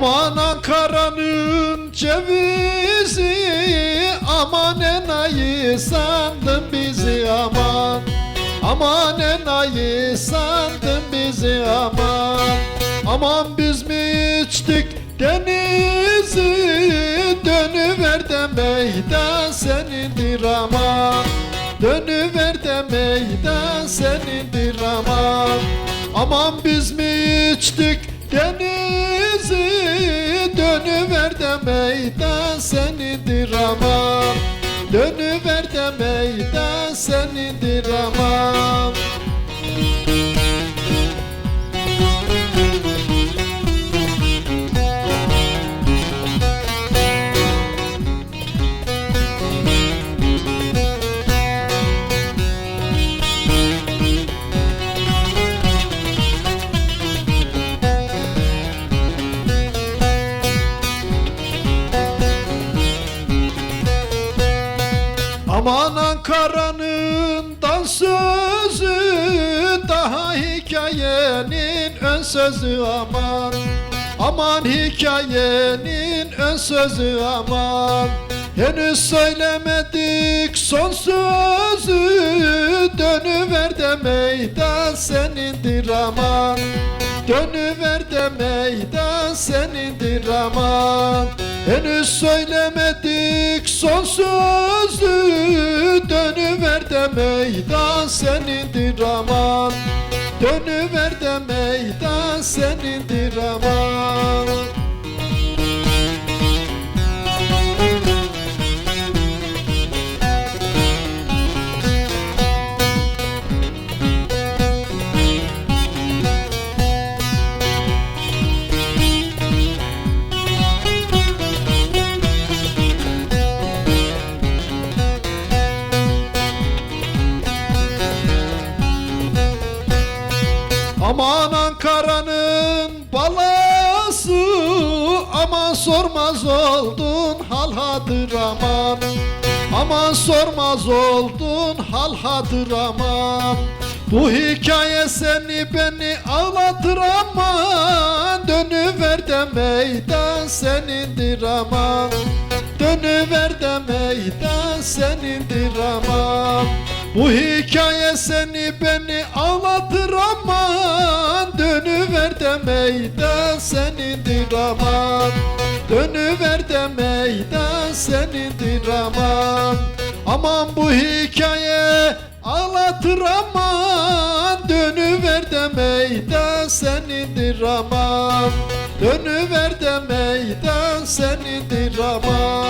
Aman Ankara'nın cevizi Aman enayi sandın bizi aman. Aman enayi sandın bizi aman. Aman biz mi içtik denizi Dönüver de meydan senindir aman. Dönüver de meydan senindir aman. Aman biz mi içtik denizi meydan senindir aman Dönüver de meydan senindir aman Aman Ankara'nın dansözü Daha hikayenin ön sözü aman. Aman hikayenin ön sözü aman. Henüz söylemedik son sözü de meydan senindir aman Dönüver de meydan senindir aman Henüz söylemedik son sözü Dönüver de meydan senindir aman Dönüver de meydan senindir aman Aman Ankara'nın balası Aman sormaz oldun hal hadır aman. Aman sormaz oldun hal hadır aman. Bu hikaye seni beni ağlatır aman. Dönüver de meydan senindir aman. Dönüver de meydan senindir aman. Bu hikaye seni beni ağlatır meydan senindir aman Dönüver de meydan senindir aman Aman bu hikaye ağlatır aman. Dönüver de meydan senindir aman Dönüver de meydan senindir aman